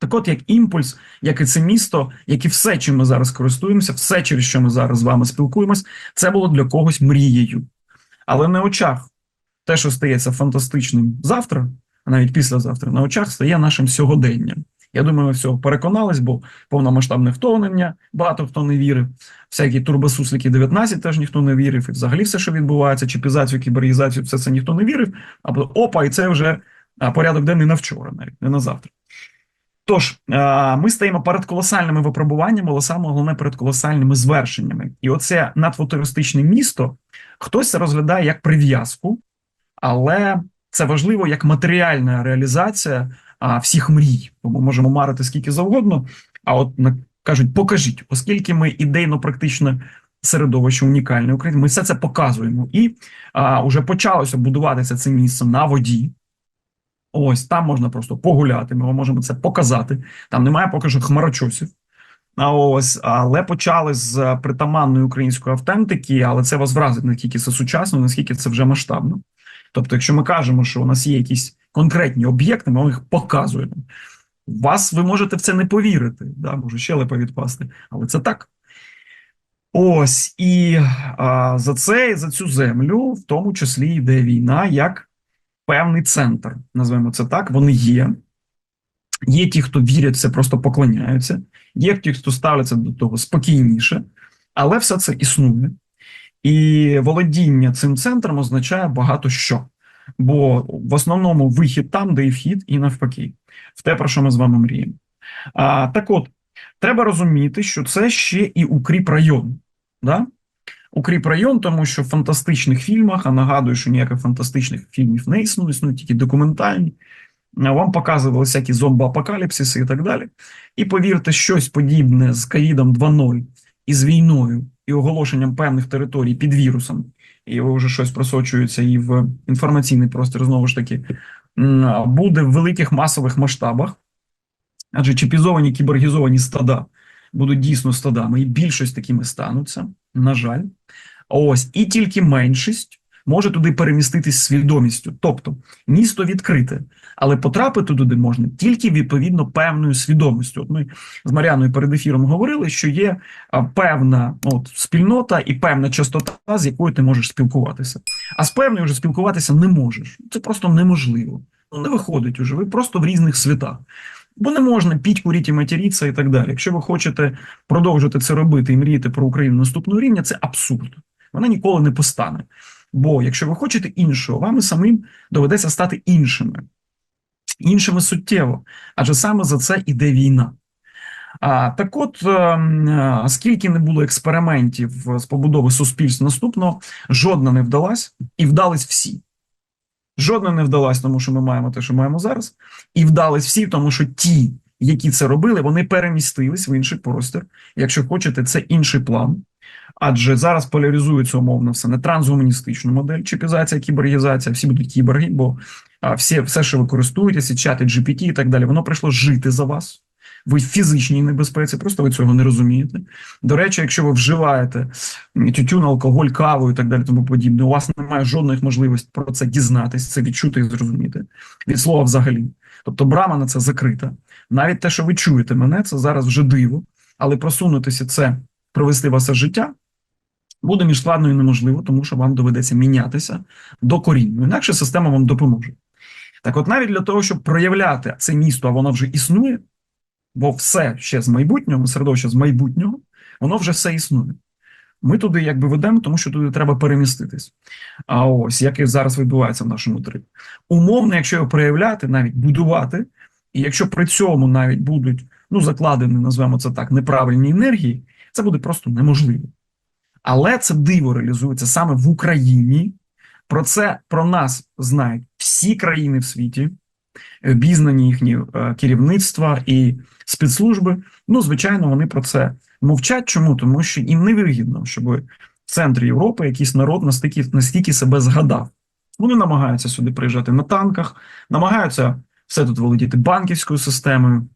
Так от, як імпульс, як і це місто, як і все, чим ми зараз користуємося, все, через що ми зараз з вами спілкуємось, це було для когось мрією. Але на очах те, що стається фантастичним завтра, а навіть післязавтра, на очах стає нашим сьогоденням. Я думаю, ми всього переконались, бо повномасштабне вторгнення багато хто не вірив. Всякі турбосуслики 19 теж ніхто не вірив. І взагалі все, що відбувається, чіпізацію, кіберізацію, все це ніхто не вірив. Або опа, і це вже порядок денний на вчора, навіть не на завтра. Тож, а, ми стаємо перед колосальними випробуваннями, але саме головне перед колосальними звершеннями. І оце надфутуристичне місто хтось розглядає як прив'язку, але це важливо як матеріальна реалізація всіх мрій. Бо ми можемо марити скільки завгодно. А от кажуть, покажіть, оскільки ми ідейно практично середовище унікальне України, ми все це показуємо. І а, вже почалося будуватися це місце на воді. Ось там можна просто погуляти. Ми можемо це показати. Там немає поки що хмарочосів. А ось, але почали з притаманної української автентики, але це вас вразить не тільки це сучасно, наскільки це вже масштабно. Тобто, якщо ми кажемо, що у нас є якісь конкретні об'єкти, ми їх показуємо. Вас ви можете в це не повірити, да, може щелепа відпасти, але це так. Ось і а, за це, за цю землю, в тому числі йде війна як певний центр. Назвемо це так. Вони є. Є ті, хто вірять, це просто поклоняються. Є ті, хто ставляться до того спокійніше, але все це існує. І володіння цим центром означає багато що. Бо в основному вихід там, де і вхід, і навпаки, в те, про що ми з вами мріємо. А, так от, треба розуміти, що це ще і укріп район. Да? Укріп район, тому що в фантастичних фільмах, а нагадую, що ніяких фантастичних фільмів не існує, існують тільки документальні. Вам показували всякі зомбоапокаліпсиси і так далі. І повірте, щось подібне з ковідом 2.0 і з війною, і оголошенням певних територій під вірусом, і вже щось просочується і в інформаційний простір, знову ж таки, буде в великих масових масштабах, адже чіпізовані кіборгізовані стада будуть дійсно стадами, і більшість такими стануться, на жаль. Ось, і тільки меншість може туди переміститись свідомістю. Тобто місто відкрите, але потрапити туди можна тільки відповідно певною свідомістю. От ми з Мар'яною перед ефіром говорили, що є певна от, спільнота і певна частота, з якою ти можеш спілкуватися. А з певною вже спілкуватися не можеш. Це просто неможливо. Ну, не виходить уже. Ви просто в різних світах. Бо не можна піть, куріть і матеріться і так далі. Якщо ви хочете продовжити це робити і мріяти про Україну наступного рівня, це абсурд. Вона ніколи не постане. Бо якщо ви хочете іншого, вам і самим доведеться стати іншими, іншими суттєво, адже саме за це іде війна. А, так от, ем, е, скільки не було експериментів з побудови суспільств наступного, жодна не вдалась, і вдались всі. Жодна не вдалась, тому що ми маємо те, що маємо зараз, і вдались всі, тому що ті, які це робили, вони перемістились в інший простір. Якщо хочете, це інший план. Адже зараз поляризується умовно все не трансгуманістичну модель, чіпізація, кібергізація, всі будуть кіберги, бо всі, все, що ви користуєтеся, чати GPT і так далі, воно прийшло жити за вас. Ви в фізичній небезпеці, просто ви цього не розумієте. До речі, якщо ви вживаєте тютюн, алкоголь, каву і так далі, тому подібне, у вас немає жодної можливості про це дізнатись, це відчути і зрозуміти. Від слова взагалі. Тобто брама на це закрита. Навіть те, що ви чуєте мене, це зараз вже диво, але просунутися це, провести ваше життя буде між складно і неможливо, тому що вам доведеться мінятися докорінно. Інакше система вам допоможе. Так, от навіть для того, щоб проявляти це місто, а воно вже існує, бо все ще з майбутнього, середовище з майбутнього, воно вже все існує. Ми туди якби ведемо, тому що туди треба переміститись. А ось як і зараз відбувається в нашому трипі. Умовно, якщо його проявляти, навіть будувати, і якщо при цьому навіть будуть ну закладені, назвемо це так, неправильні енергії, це буде просто неможливо. Але це диво реалізується саме в Україні. Про це про нас знають всі країни в світі, обізнані їхні е, керівництва і спецслужби. Ну, звичайно, вони про це мовчать. Чому? Тому що їм не вигідно, щоб в центрі Європи якийсь народ настільки, настільки себе згадав. Вони намагаються сюди приїжджати на танках, намагаються все тут володіти банківською системою,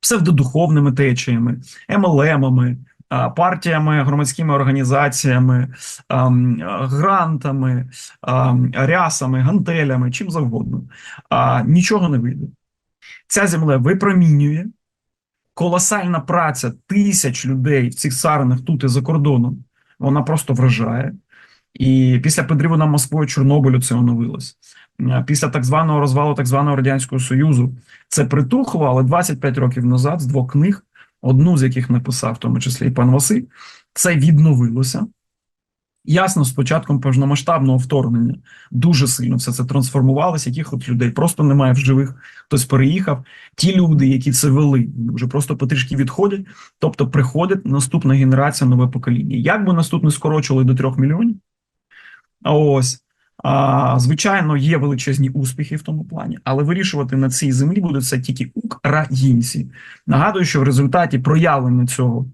псевдодуховними течіями, МЛМами, партіями, громадськими організаціями, грантами, рясами, гантелями, чим завгодно. Нічого не вийде. Ця земля випромінює. Колосальна праця тисяч людей в цих саринах тут і за кордоном. Вона просто вражає. І після підриву на Москву Чорнобилю це оновилось. Е, Після так званого розвалу так званого Радянського Союзу це притухло, але 25 років назад з двох книг, одну з яких написав, в тому числі і пан Василь, це відновилося. Ясно, з початком повномасштабного вторгнення дуже сильно все це трансформувалося. Яких людей просто немає в живих, хтось переїхав. Ті люди, які це вели, вже просто потрішки відходять. Тобто приходить наступна генерація, нове покоління. Як би наступне скорочили до трьох мільйонів? А ось звичайно, є величезні успіхи в тому плані, але вирішувати на цій землі будуть це тільки українці. Нагадую, що в результаті проявлення цього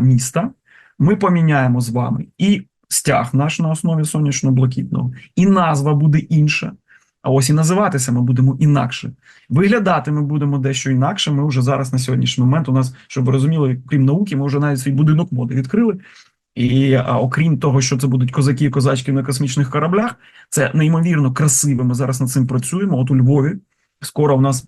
міста ми поміняємо з вами і стяг наш на основі сонячно-блакитного, і назва буде інша. А ось і називатися ми будемо інакше. Виглядати ми будемо дещо інакше. Ми вже зараз на сьогоднішній момент у нас, щоб ви розуміли, крім науки, ми вже навіть свій будинок моди відкрили. І а, окрім того, що це будуть козаки і козачки на космічних кораблях, це неймовірно красиво. Ми зараз над цим працюємо. От у Львові скоро у нас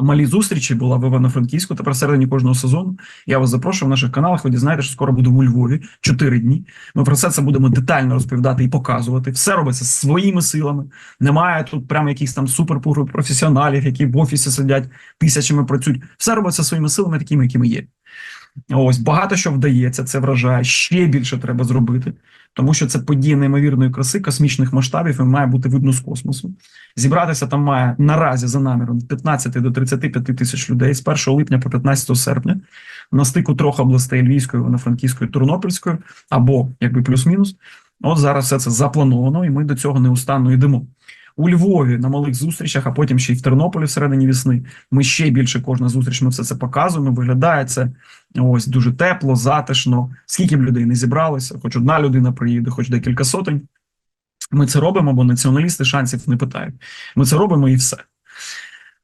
малі зустрічі була в Івано-Франківську. Тепер середині кожного сезону. Я вас запрошую в наших каналах. Ви дізнаєте, що скоро будемо у Львові чотири дні. Ми про все це будемо детально розповідати і показувати. Все робиться своїми силами. Немає тут прямо якихось там суперпрофесіоналів, які в офісі сидять тисячами працюють. Все робиться своїми силами, такими, якими є. Ось багато що вдається, це вражає. Ще більше треба зробити, тому що це подія неймовірної краси, космічних масштабів і має бути видно з космосу. Зібратися там має наразі за наміром 15 до 35 тисяч людей з 1 липня по 15 серпня на стику трьох областей Львівської, Івано-Франківської, Тернопільської або якби плюс-мінус. От зараз все це заплановано, і ми до цього неустанно йдемо. У Львові на малих зустрічах, а потім ще й в Тернополі всередині весни. Ми ще більше кожна зустріч. Ми все це показуємо. Виглядає це ось дуже тепло, затишно. Скільки б людей не зібралося, хоч одна людина приїде, хоч декілька сотень. Ми це робимо, бо націоналісти шансів не питають. Ми це робимо і все.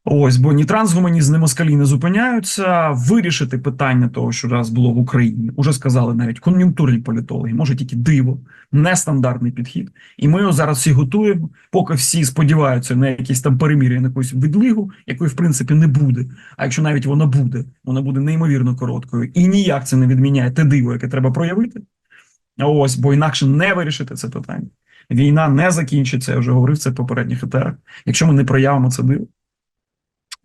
Ось, бо ні трансгуманізм, ні москалі не зупиняються. Вирішити питання того, що раз було в Україні, уже сказали навіть кон'юнктурні політологи, може тільки диво, нестандартний підхід. І ми його зараз всі готуємо, поки всі сподіваються на якісь там перемір'я, на якусь відлигу, якої в принципі не буде. А якщо навіть вона буде, вона буде неймовірно короткою. І ніяк це не відміняє те диво, яке треба проявити. Ось, бо інакше не вирішити це питання. Війна не закінчиться. Я вже говорив це в попередніх етерах, якщо ми не проявимо це диво.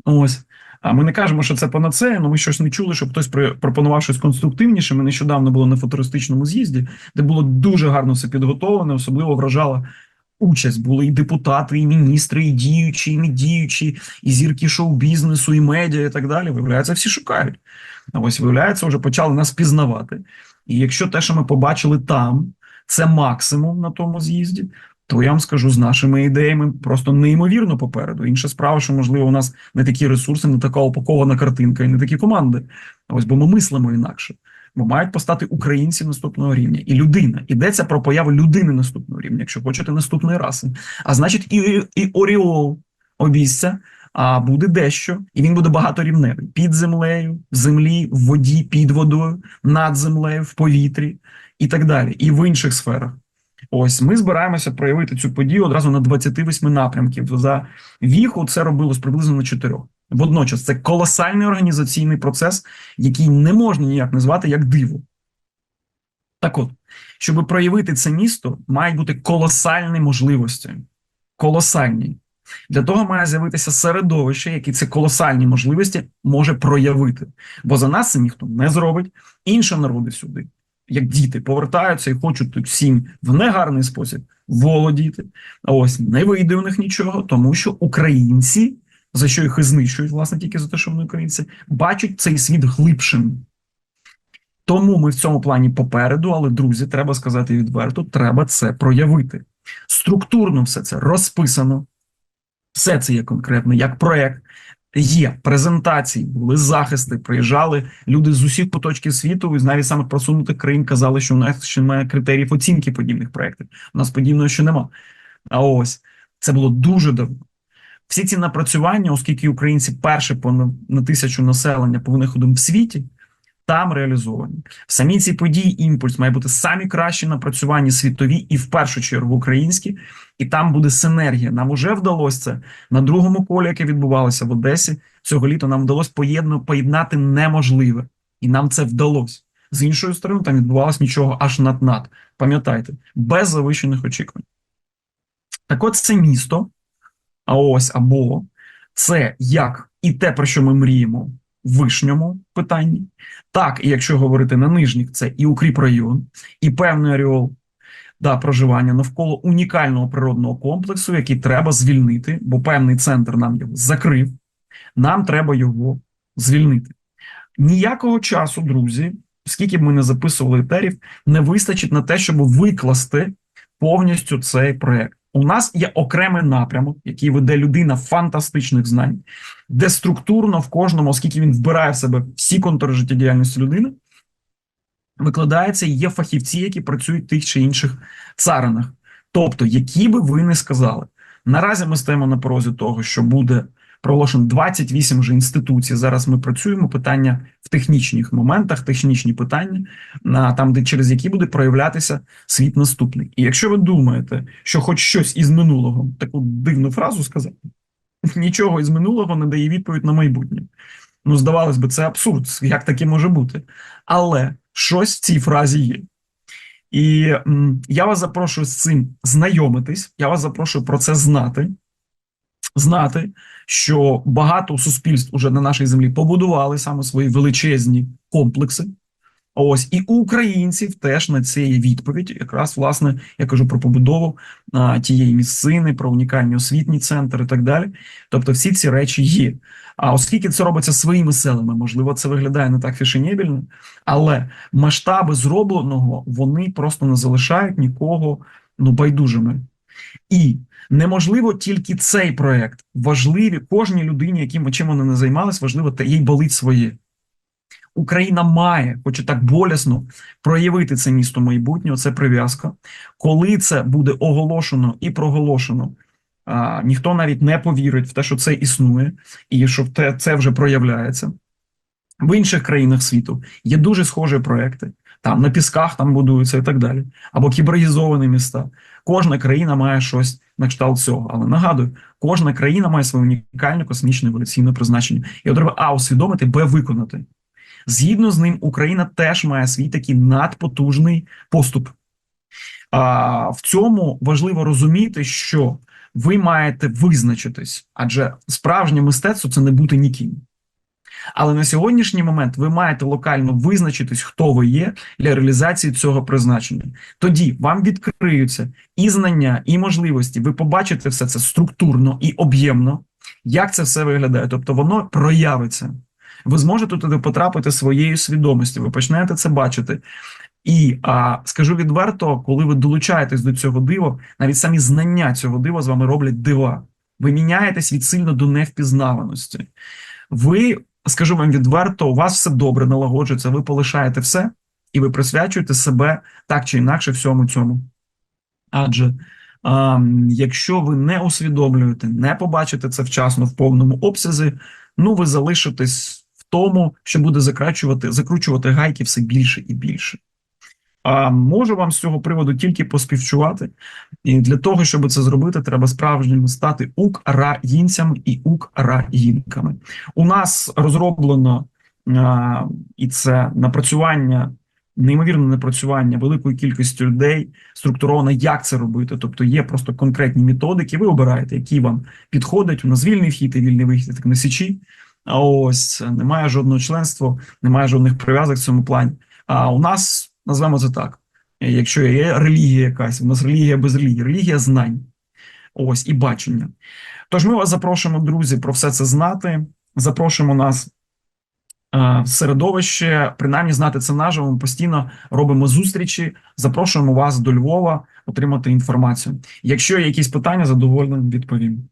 Ось. А ми не кажемо, що це панацея, але ми щось не чули, щоб хтось пропонував щось конструктивніше. Ми нещодавно були на футуристичному з'їзді, де було дуже гарно все підготовлене, особливо вражала участь. Були і депутати, і міністри, і діючі, і не діючі, і зірки шоу-бізнесу, і медіа, і так далі. Виявляється, всі шукають. А ось виявляється, вже почали нас пізнавати. І якщо те, що ми побачили там, це максимум на тому з'їзді, то я вам скажу з нашими ідеями просто неймовірно попереду. Інша справа, що можливо у нас не такі ресурси, не така упакована картинка і не такі команди. Ось бо ми мислимо інакше. Бо мають постати українці наступного рівня і людина. Йдеться про появу людини наступного рівня, якщо хочете наступної раси. А значить, і і Оріол обіця, а буде дещо, і він буде багаторівневий під землею, в землі, в воді, під водою, над землею, в повітрі і так далі, і в інших сферах. Ось ми збираємося проявити цю подію одразу на 28 напрямків. За віху це робилось приблизно на 4. Водночас це колосальний організаційний процес, який не можна ніяк назвати як диво. Так от, щоб проявити це місто, мають бути колосальні можливості. Колосальні. Для того має з'явитися середовище, яке ці колосальні можливості може проявити. Бо за нас це ніхто не зробить, інші народи сюди як діти повертаються і хочуть всім в негарний спосіб володіти. А ось не вийде у них нічого, тому що українці, за що їх і знищують, власне, тільки за те, що вони українці, бачать цей світ глибшим. Тому ми в цьому плані попереду, але друзі, треба сказати відверто, треба це проявити. Структурно все це розписано, все це є конкретно як проект, Є презентації, були захисти, приїжджали люди з усіх поточків світу, і навіть саме просунутих країн казали, що у нас ще немає критеріїв оцінки подібних проєктів. У нас подібного ще нема. А ось це було дуже давно. Всі ці напрацювання, оскільки українці перші по на, тисячу населення по виходам в світі, там реалізовані. В самій цій події імпульс має бути самі кращі напрацювані світові і в першу чергу українські, і там буде синергія. Нам уже вдалося це на другому колі, яке відбувалося в Одесі. Цього літа нам вдалося поєдну, поєднати неможливе, і нам це вдалося. З іншої сторони, там відбувалося нічого аж над над. Пам'ятайте, без завищених очікувань. Так от це місто, а ось або це як і те, про що ми мріємо вишньому питанні. Так, і якщо говорити на нижніх, це і укріпрайон, і певний аріол да, проживання навколо унікального природного комплексу, який треба звільнити, бо певний центр нам його закрив. Нам треба його звільнити. Ніякого часу, друзі, скільки б ми не записували етерів, не вистачить на те, щоб викласти повністю цей проект. У нас є окремий напрямок, який веде людина фантастичних знань, де структурно в кожному, оскільки він вбирає в себе всі контури життєдіяльності людини, викладається є фахівці, які працюють в тих чи інших царинах. Тобто, які би ви не сказали, наразі ми стоїмо на порозі того, що буде проголошено 28 вже інституцій. Зараз ми працюємо питання в технічних моментах, технічні питання, на там, де через які буде проявлятися світ наступний. І якщо ви думаєте, що хоч щось із минулого, таку дивну фразу сказати, нічого із минулого не дає відповідь на майбутнє. Ну, здавалось би, це абсурд, як таке може бути. Але щось в цій фразі є. І м, я вас запрошую з цим знайомитись, я вас запрошую про це знати знати, що багато суспільств уже на нашій землі побудували саме свої величезні комплекси. Ось і у українців теж на це є відповідь. Якраз власне я кажу про побудову а, тієї місцини, про унікальні освітні центри і так далі. Тобто, всі ці речі є. А оскільки це робиться своїми селами, можливо, це виглядає не так фішенєбільно, але масштаби зробленого вони просто не залишають нікого ну байдужими. І неможливо тільки цей проект. Важливі кожній людині, яким чим вони не займались, важливо та їй болить своє. Україна має, хоч і так болісно, проявити це місто майбутнього, це прив'язка. Коли це буде оголошено і проголошено, а, ніхто навіть не повірить в те, що це існує, і що те, це вже проявляється. В інших країнах світу є дуже схожі проекти. Там на пісках там будуються і так далі. Або кіберізовані міста. Кожна країна має щось на кшталт цього. Але нагадую, кожна країна має своє унікальне космічне еволюційне призначення. І треба А усвідомити, Б виконати. Згідно з ним, Україна теж має свій такий надпотужний поступ. А, В цьому важливо розуміти, що ви маєте визначитись, адже справжнє мистецтво це не бути ніким. Але на сьогоднішній момент ви маєте локально визначитись, хто ви є для реалізації цього призначення. Тоді вам відкриються і знання, і можливості. Ви побачите все це структурно і об'ємно, як це все виглядає. Тобто воно проявиться. Ви зможете туди потрапити своєю свідомістю, ви почнете це бачити. І а, скажу відверто, коли ви долучаєтесь до цього дива, навіть самі знання цього дива з вами роблять дива. Ви міняєтесь від сильно до невпізнаваності. Ви скажу вам відверто, у вас все добре налагоджується, ви полишаєте все і ви присвячуєте себе так чи інакше всьому цьому. Адже а, якщо ви не усвідомлюєте, не побачите це вчасно в повному обсязі, ну ви залишитесь в тому, що буде закручувати, закручувати гайки все більше і більше. А можу вам з цього приводу тільки поспівчувати, і для того, щоб це зробити, треба справжніми стати українцями і українками. У нас розроблено а, і це напрацювання, неймовірне напрацювання великої кількості людей, структуровано, як це робити. Тобто є просто конкретні методики. Ви обираєте, які вам підходять. У нас вільний вхід і вільний вихід, так на січі. А ось немає жодного членства, немає жодних прив'язок в цьому плані. А у нас. Назвемо це так. Якщо є релігія якась, у нас релігія без релігії, релігія знань. Ось і бачення. Тож ми вас запрошуємо, друзі, про все це знати. Запрошуємо нас в середовище, принаймні знати це наживо. Ми постійно робимо зустрічі. Запрошуємо вас до Львова отримати інформацію. Якщо є якісь питання, задоволено відповім.